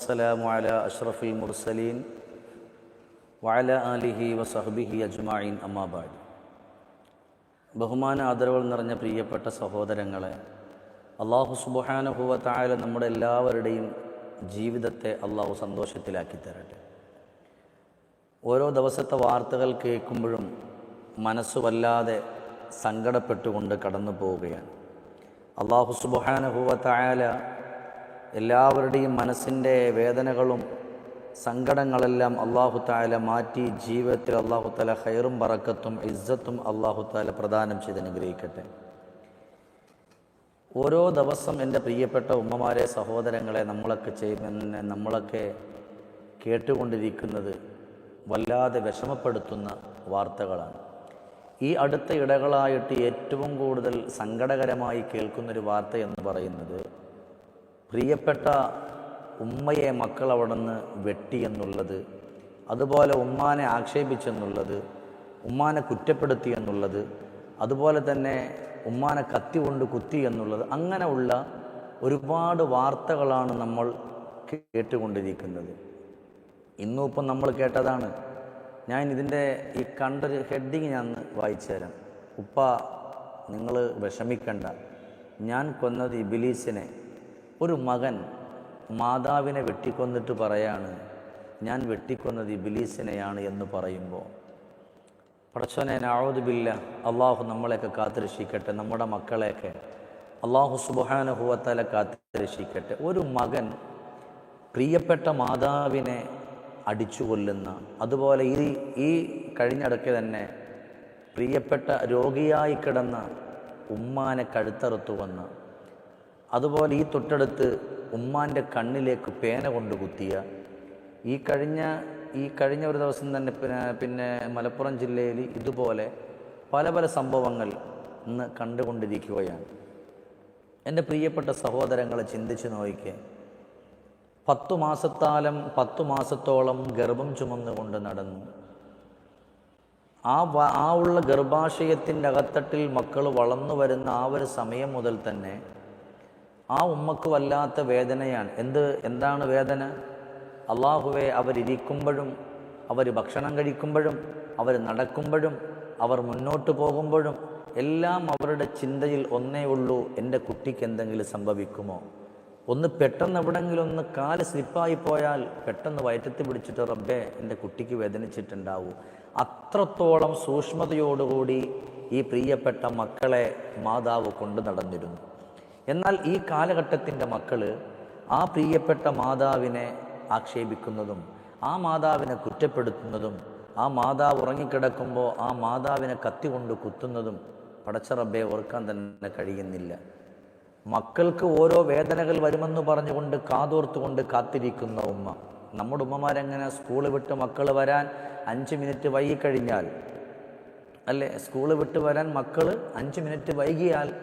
والسلام على أشرف المرسلين وعلى آله وصحبه أجمعين أما بعد ബഹുമാന ആദരവുകൾ നിറഞ്ഞ പ്രിയപ്പെട്ട സഹോദരങ്ങളെ അള്ളാഹു സുബാനുഭവ താഴെ നമ്മുടെ എല്ലാവരുടെയും ജീവിതത്തെ അള്ളാഹു സന്തോഷത്തിലാക്കി തരട്ടെ ഓരോ ദിവസത്തെ വാർത്തകൾ കേൾക്കുമ്പോഴും മനസ്സ് വല്ലാതെ സങ്കടപ്പെട്ടുകൊണ്ട് കടന്നു പോവുകയാണ് അള്ളാഹു സുബാനുഭവ തായാല എല്ലാവരുടെയും മനസ്സിന്റെ വേദനകളും സങ്കടങ്ങളെല്ലാം അള്ളാഹു താല മാറ്റി ജീവിതത്തിൽ അള്ളാഹു താല ഹൈറും പറക്കത്തും ഇസ്സത്തും അള്ളാഹു താല പ്രദാനം ചെയ്ത് അനുഗ്രഹിക്കട്ടെ. ഓരോ ദിവസം എന്റെ പ്രിയപ്പെട്ട ഉമ്മമാരെ സഹോദരങ്ങളെ നമ്മളൊക്കെ ചെയ്യുന്ന നമ്മളൊക്കെ കേട്ടുകൊണ്ടിരിക്കുന്നത് വല്ലാതെ വിഷമപ്പെടുത്തുന്ന വാർത്തകളാണ്. ഈ അടുത്ത ഇടകളായിട്ട് ഏറ്റവും കൂടുതൽ സങ്കടകരമായി കേൾക്കുന്നൊരു വാർത്ത എന്ന് പറയുന്നത് പ്രിയപ്പെട്ട ഉമ്മയെ മക്കൾ അവിടെ നിന്ന് വെട്ടി എന്നുള്ളത് അതുപോലെ ഉമ്മാനെ ആക്ഷേപിച്ചെന്നുള്ളത് ഉമ്മാനെ കുറ്റപ്പെടുത്തി എന്നുള്ളത് അതുപോലെ തന്നെ ഉമ്മാനെ കത്തി കൊണ്ട് കുത്തി എന്നുള്ളത് അങ്ങനെയുള്ള ഒരുപാട് വാർത്തകളാണ് നമ്മൾ കേട്ടുകൊണ്ടിരിക്കുന്നത്. ഇന്നും ഇപ്പം നമ്മൾ കേട്ടതാണ്. ഞാൻ ഇതിന്റെ ഈ കണ്ടൊരു ഹെഡിങ് ഞാൻ വായിച്ചു തരാം. ഉപ്പ നിങ്ങൾ വിഷമിക്കണ്ട. ഞാൻ കൊന്നത് ഇബിലീസിനെ ഒരു മകൻ മാതാവിനെ വെട്ടിക്കൊന്നിട്ട് പറയാണ് ഞാൻ വെട്ടിക്കൊന്നത് ഇബിലീസിനെയാണ് എന്ന് പറയുമ്പോൾ. പടച്ചോനെ നാവതുബില്ല അള്ളാഹു നമ്മളെയൊക്കെ കാത്തുരക്ഷിക്കട്ടെ നമ്മുടെ മക്കളെയൊക്കെ അള്ളാഹു സുബാനുഭവത്താലെ കാത്തുരക്ഷിക്കട്ടെ. ഒരു മകൻ പ്രിയപ്പെട്ട മാതാവിനെ അടിച്ചു കൊല്ലുന്ന അതുപോലെ ഈ ഈ കഴിഞ്ഞിടയ്ക്ക് തന്നെ പ്രിയപ്പെട്ട രോഗിയായി കിടന്ന ഉമ്മാനെ കഴുത്തറുത്തു വന്ന അതുപോലെ ഈ തൊട്ടടുത്ത് ഉമ്മാന്റെ കണ്ണിലേക്ക് പേന കൊണ്ട് കുത്തിയ ഈ കഴിഞ്ഞ ഈ കഴിഞ്ഞ ഒരു ദിവസം തന്നെ പിന്നെ പിന്നെ മലപ്പുറം ജില്ലയിൽ ഇതുപോലെ പല പല സംഭവങ്ങൾ ഇന്ന് കണ്ടുകൊണ്ടിരിക്കുകയാണ്. എന്റെ പ്രിയപ്പെട്ട സഹോദരങ്ങളെ ചിന്തിച്ച് നോക്കിക്കേ പത്തു മാസത്താലം പത്തു മാസത്തോളം ഗർഭം ചുമന്നുകൊണ്ട് നടന്നു. ആ ആ ഉള്ള ഗർഭാശയത്തിന്റെ അകത്തട്ടിൽ മക്കൾ വളർന്നു വരുന്ന ആ ഒരു സമയം മുതൽ തന്നെ ആ ഉമ്മക്ക് വല്ലാത്ത വേദനയാണ്. എന്ത് എന്താണ് വേദന? അള്ളാഹുവെ അവരിരിക്കുമ്പോഴും അവർ ഭക്ഷണം കഴിക്കുമ്പോഴും അവർ നടക്കുമ്പോഴും അവർ മുന്നോട്ട് പോകുമ്പോഴും എല്ലാം അവരുടെ ചിന്തയിൽ ഒന്നേ ഉള്ളൂ എന്റെ കുട്ടിക്ക് എന്തെങ്കിലും സംഭവിക്കുമോ? ഒന്ന് പെട്ടെന്ന് എവിടെങ്കിലും ഒന്ന് കാൽ സ്ലിപ്പായി പോയാൽ പെട്ടെന്ന് വയറ്റത്തി പിടിച്ചിട്ട് റബ്ബേ എന്റെ കുട്ടിക്ക് വേദനിച്ചിട്ടുണ്ടാവൂ. അത്രത്തോളം സൂക്ഷ്മതയോടുകൂടി ഈ പ്രിയപ്പെട്ട മക്കളെ മാതാവ് കൊണ്ടു നടന്നിരുന്നു. എന്നാൽ ഈ കാലഘട്ടത്തിന്റെ മക്കൾ ആ പ്രിയപ്പെട്ട മാതാവിനെ ആക്ഷേപിക്കുന്നതും ആ മാതാവിനെ കുറ്റപ്പെടുത്തുന്നതും ആ മാതാവ് ഉറങ്ങിക്കിടക്കുമ്പോൾ ആ മാതാവിനെ കത്തി കൊണ്ട് കുത്തുന്നതും പടച്ചറബ്ബെ ഓർക്കാൻ തന്നെ കഴിയുന്നില്ല. മക്കൾക്ക് ഓരോ വേദനകൾ വരുമെന്ന് പറഞ്ഞുകൊണ്ട് കാതോർത്തുകൊണ്ട് കാത്തിരിക്കുന്ന ഉമ്മ. നമ്മുടെ ഉമ്മമാരെങ്ങനെ സ്കൂൾ വിട്ട് മക്കൾ വരാൻ അഞ്ച് മിനിറ്റ് വൈകിക്കഴിഞ്ഞാൽ? അല്ലേ? സ്കൂൾ വിട്ട് വരാൻ മക്കൾ അഞ്ച് മിനിറ്റ് വൈകിയാൽ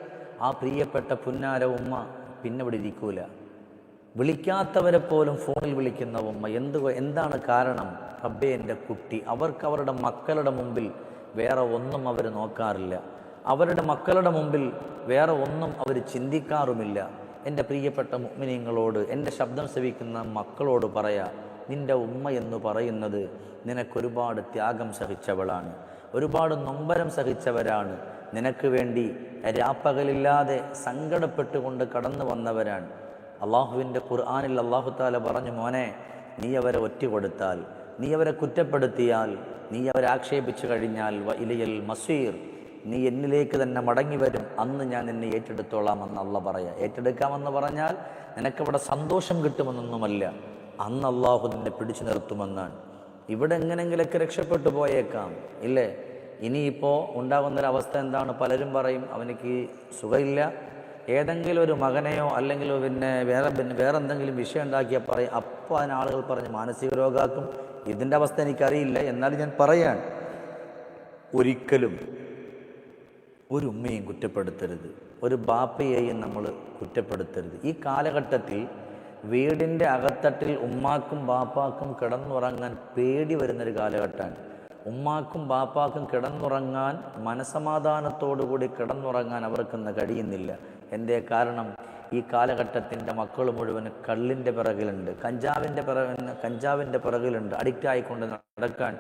ആ പ്രിയപ്പെട്ട പുന്നാര ഉമ്മ പിന്നെ ഇവിടെ ഇരിക്കൂല. വിളിക്കാത്തവരെ പോലും ഫോണിൽ വിളിക്കുന്ന ഉമ്മ എന്ത് എന്താണ് കാരണം? റബ്ബേ എന്റെ കുട്ടി. അവർക്ക് അവരുടെ മക്കളുടെ മുമ്പിൽ വേറെ ഒന്നും അവർ നോക്കാറില്ല. അവരുടെ മക്കളുടെ മുമ്പിൽ വേറെ ഒന്നും അവർ ചിന്തിക്കാറുമില്ല. എന്റെ പ്രിയപ്പെട്ട മുഗ്മിനിയങ്ങളോട് എന്റെ ശബ്ദം ശ്രവിക്കുന്ന മക്കളോട് പറയാ നിന്റെ ഉമ്മ എന്ന് പറയുന്നത് നിനക്കൊരുപാട് ത്യാഗം സഹിച്ചവളാണ്. ഒരുപാട് നൊമ്പരം സഹിച്ചവരാണ്. നിനക്ക് വേണ്ടി രാപ്പകലില്ലാതെ സങ്കടപ്പെട്ടുകൊണ്ട് കടന്നു വന്നവരാണ്. അള്ളാഹുവിന്റെ ഖുർആാനിൽ അള്ളാഹു താല പറഞ്ഞു മോനെ നീ അവരെ ഒറ്റ കൊടുത്താൽ നീ അവരെ കുറ്റപ്പെടുത്തിയാൽ നീ അവരെ ആക്ഷേപിച്ചു കഴിഞ്ഞാൽ വ ഇലയൽ മസീർ നീ എന്നിലേക്ക് തന്നെ മടങ്ങി വരും അന്ന് ഞാൻ നിന്നെ ഏറ്റെടുത്തോളാമെന്ന് അല്ല പറയാം. ഏറ്റെടുക്കാമെന്ന് പറഞ്ഞാൽ നിനക്കവിടെ സന്തോഷം കിട്ടുമെന്നൊന്നുമല്ല. അന്ന് അള്ളാഹു നിന്നെ പിടിച്ചു നിർത്തുമെന്നാണ്. ഇവിടെ എങ്ങനെങ്കിലൊക്കെ രക്ഷപ്പെട്ടു പോയേക്കാം ഇല്ലേ? ഇനിയിപ്പോൾ ഉണ്ടാകുന്നൊരവസ്ഥ എന്താണ്? പലരും പറയും അവനിക്ക് സുഖമില്ല. ഏതെങ്കിലും ഒരു മകനെയോ അല്ലെങ്കിൽ പിന്നെ വേറെ പിന്നെ വേറെ എന്തെങ്കിലും വിഷയം ഉണ്ടാക്കിയാൽ പറയും. അപ്പോൾ അതിന് ആളുകൾ പറഞ്ഞ് മാനസിക രോഗാക്കും. ഇതിന്റെ അവസ്ഥ എനിക്കറിയില്ല. എന്നാലും ഞാൻ പറയാൻ ഒരിക്കലും ഒരു ഉമ്മയും കുറ്റപ്പെടുത്തരുത്. ഒരു ബാപ്പയെയും നമ്മൾ കുറ്റപ്പെടുത്തരുത്. ഈ കാലഘട്ടത്തിൽ വീടിന്റെ അകത്തട്ടിൽ ഉമ്മാക്കും ബാപ്പാക്കും കിടന്നുറങ്ങാൻ പേടി വരുന്നൊരു കാലഘട്ടമാണ്. ഉമ്മാക്കും ബാപ്പാക്കും കിടന്നുറങ്ങാൻ മനസമാധാനത്തോടുകൂടി കിടന്നുറങ്ങാൻ അവർക്കിന്ന് കഴിയുന്നില്ല. എന്തേ കാരണം? ഈ കാലഘട്ടത്തിന്റെ മക്കൾ മുഴുവൻ കള്ളിന്റെ പിറകിലുണ്ട്. കഞ്ചാവിന്റെ പിറകിൽ കഞ്ചാവിന്റെ പിറകിലുണ്ട്. അഡിക്റ്റ് ആയിക്കൊണ്ട് നടക്കാൻ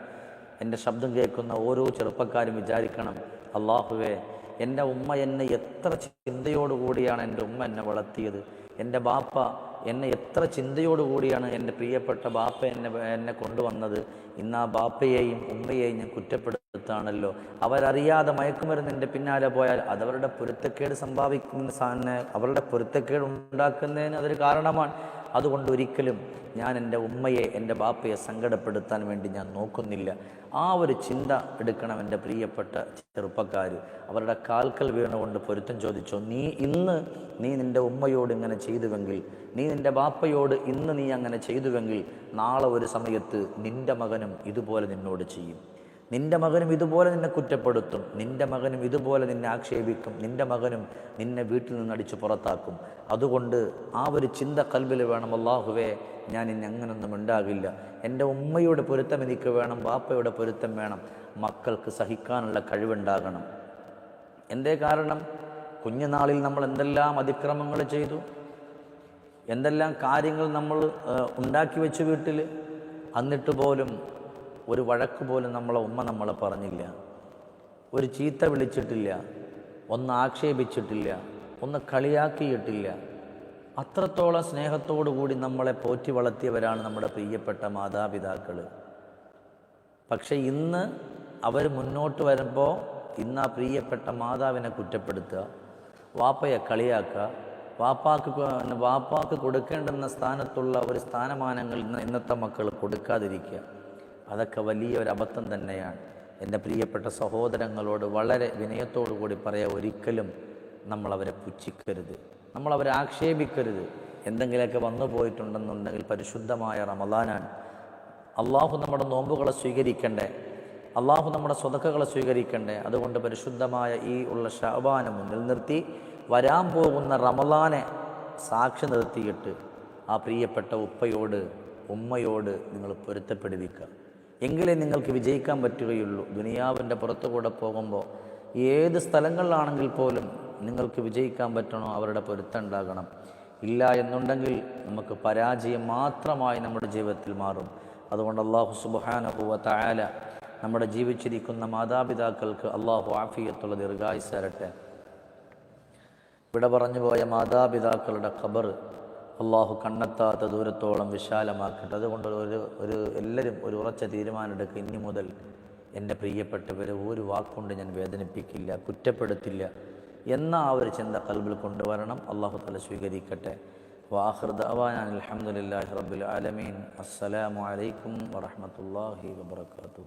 എന്റെ ശബ്ദം കേൾക്കുന്ന ഓരോ ചെറുപ്പക്കാരും വിചാരിക്കണം അള്ളാഹുവേ എന്റെ ഉമ്മ എന്നെ എത്ര ചിന്തയോടുകൂടിയാണ് എന്റെ ഉമ്മ എന്നെ വളർത്തിയത്. എന്റെ ബാപ്പ എന്നെ എത്ര ചിന്തയോടുകൂടിയാണ് എന്റെ പ്രിയപ്പെട്ട ബാപ്പ എന്നെ എന്നെ കൊണ്ടുവന്നത്. ഇന്ന് ആ ബാപ്പയെയും ഉമ്മയെയും ഞാൻ കുറ്റപ്പെടുത്താണല്ലോ. അവരറിയാതെ മയക്കുമരുന്നിന്റെ പിന്നാലെ പോയാൽ അതവരുടെ പൊരുത്തക്കേട് സംഭാവിക്കുന്ന സാധന അവരുടെ പൊരുത്തക്കേട് ഉണ്ടാക്കുന്നതിന് അതൊരു കാരണമാണ്. അതുകൊണ്ട് ഒരിക്കലും ഞാൻ എന്റെ ഉമ്മയെ എന്റെ ബാപ്പയെ സങ്കടപ്പെടുത്താൻ വേണ്ടി ഞാൻ നോക്കുന്നില്ല. ആ ഒരു ചിന്ത എടുക്കണം എന്റെ പ്രിയപ്പെട്ട ചെറുപ്പക്കാർ അവരുടെ കാൽക്കൽ വീണുകൊണ്ട് പൊരുത്തം ചോദിച്ചോ നീ ഇന്ന് നീ നിന്റെ ഉമ്മയോട് ഇങ്ങനെ ചെയ്തുവെങ്കിൽ നീ നിന്റെ ബാപ്പയോട് ഇന്ന് നീ അങ്ങനെ ചെയ്തുവെങ്കിൽ നാളെ ഒരു സമയത്ത് നിന്റെ മകനും ഇതുപോലെ നിന്നോട് ചെയ്യും. നിന്റെ മകനും ഇതുപോലെ നിന്നെ കുറ്റപ്പെടുത്തും. നിന്റെ മകനും ഇതുപോലെ നിന്നെ ആക്ഷേപിക്കും. നിന്റെ മകനും നിന്നെ വീട്ടിൽ നിന്ന് അടിച്ചു പുറത്താക്കും. അതുകൊണ്ട് ആ ഒരു ചിന്ത കൽബിൽ വേണം അള്ളാഹുവേ ഞാൻ ഇനി അങ്ങനൊന്നും ഉണ്ടാകില്ല. എന്റെ ഉമ്മയുടെ പൊരുത്തം എനിക്ക് വേണം ബാപ്പയുടെ പൊരുത്തം വേണം. മക്കൾക്ക് സഹിക്കാനുള്ള കഴിവുണ്ടാകണം. എന്തേ കാരണം? കുഞ്ഞുനാളിൽ നമ്മൾ എന്തെല്ലാം അതിക്രമങ്ങൾ ചെയ്തു? എന്തെല്ലാം കാര്യങ്ങൾ നമ്മൾ ഉണ്ടാക്കി വെച്ചു വീട്ടിൽ? എന്നിട്ട് പോലും ഒരു വഴക്ക് പോലും നമ്മളെ ഉമ്മ നമ്മളെ പറഞ്ഞില്ല. ഒരു ചീത്ത വിളിച്ചിട്ടില്ല. ഒന്ന് ആക്ഷേപിച്ചിട്ടില്ല. ഒന്ന് കളിയാക്കിയിട്ടില്ല. അത്രത്തോളം സ്നേഹത്തോടു കൂടി നമ്മളെ പോറ്റി വളർത്തിയവരാണ് നമ്മുടെ പ്രിയപ്പെട്ട മാതാപിതാക്കൾ പക്ഷേ ഇന്ന് അവർ മുന്നോട്ട് വരുമ്പോൾ ഇന്ന് ആ പ്രിയപ്പെട്ട മാതാവിനെ കുറ്റപ്പെടുത്തുക വാപ്പയെ കളിയാക്കുക വാപ്പാക്ക് വാപ്പാക്ക് കൊടുക്കേണ്ടുന്ന സ്ഥാനത്തുള്ള ഒരു സ്ഥാനമാനങ്ങൾ ഇന്ന് ഇന്നത്തെ മക്കൾ കൊടുക്കാതിരിക്കുക. അതൊക്കെ വലിയ ഒരു അബദ്ധം തന്നെയാണ്. എന്റെ പ്രിയപ്പെട്ട സഹോദരങ്ങളോട് വളരെ വിനയത്തോടു കൂടി പറയാൻ ഒരിക്കലും നമ്മളവരെ പുച്ഛിക്കരുത്. നമ്മളവരെ ആക്ഷേപിക്കരുത്. എന്തെങ്കിലുമൊക്കെ വന്നു പോയിട്ടുണ്ടെന്നുണ്ടെങ്കിൽ പരിശുദ്ധമായ റമദാനാണ്. അള്ളാഹു നമ്മുടെ നോമ്പുകളെ സ്വീകരിക്കണ്ടേ? അള്ളാഹു നമ്മുടെ സ്വതക്കകളെ സ്വീകരിക്കണ്ടേ? അതുകൊണ്ട് പരിശുദ്ധമായ ഈ ഉള്ള ഷാബാനെ മുന്നിൽ നിർത്തി വരാൻ പോകുന്ന റമദാനെ സാക്ഷി നിർത്തിയിട്ട് ആ പ്രിയപ്പെട്ട ഉപ്പയോട് ഉമ്മയോട് നിങ്ങൾ പൊരുത്തപ്പെടുവിക്കുക. എങ്കിലേ നിങ്ങൾക്ക് വിജയിക്കാൻ പറ്റുകയുള്ളൂ. ദുനിയാവിന്റെ പുറത്തുകൂടെ പോകുമ്പോൾ ഏത് സ്ഥലങ്ങളിലാണെങ്കിൽ പോലും നിങ്ങൾക്ക് വിജയിക്കാൻ പറ്റണോ അവരുടെ പൊരുത്തം ഉണ്ടാകണം. ഇല്ല എന്നുണ്ടെങ്കിൽ നമുക്ക് പരാജയം മാത്രമായി നമ്മുടെ ജീവിതത്തിൽ മാറും. അതുകൊണ്ട് അള്ളാഹു സുബാനഹുവ തായാല നമ്മുടെ ജീവിച്ചിരിക്കുന്ന മാതാപിതാക്കൾക്ക് അള്ളാഹു ആഫിയത്തുള്ള ദീർഘായുസരട്ടെ ഇവിടെ പറഞ്ഞു പോയ മാതാപിതാക്കളുടെ ഖബർ അള്ളാഹു കണ്ണെത്താത്ത ദൂരത്തോളം വിശാലമാക്കട്ടെ അതുകൊണ്ട് ഒരു ഒരു എല്ലാവരും ഒരു ഉറച്ച തീരുമാനമെടുക്കുക ഇനി മുതൽ എന്റെ പ്രിയപ്പെട്ടവരെ ഒരു വാക്കുകൊണ്ട് ഞാൻ വേദനിപ്പിക്കില്ല കുറ്റപ്പെടുത്തില്ല എന്ന ആ ഒരു ചിന്ത കൽബിൽ കൊണ്ടുവരണം. അള്ളാഹു തല സ്വീകരിക്കട്ടെ. വാഹൃദ അവാൻ അലഹമുല്ലാഹി റബ്ബുൽ ആലമീൻ. അസ്സലാമു അലൈക്കും വറഹമത്തല്ലാഹി വബർക്കാത്തു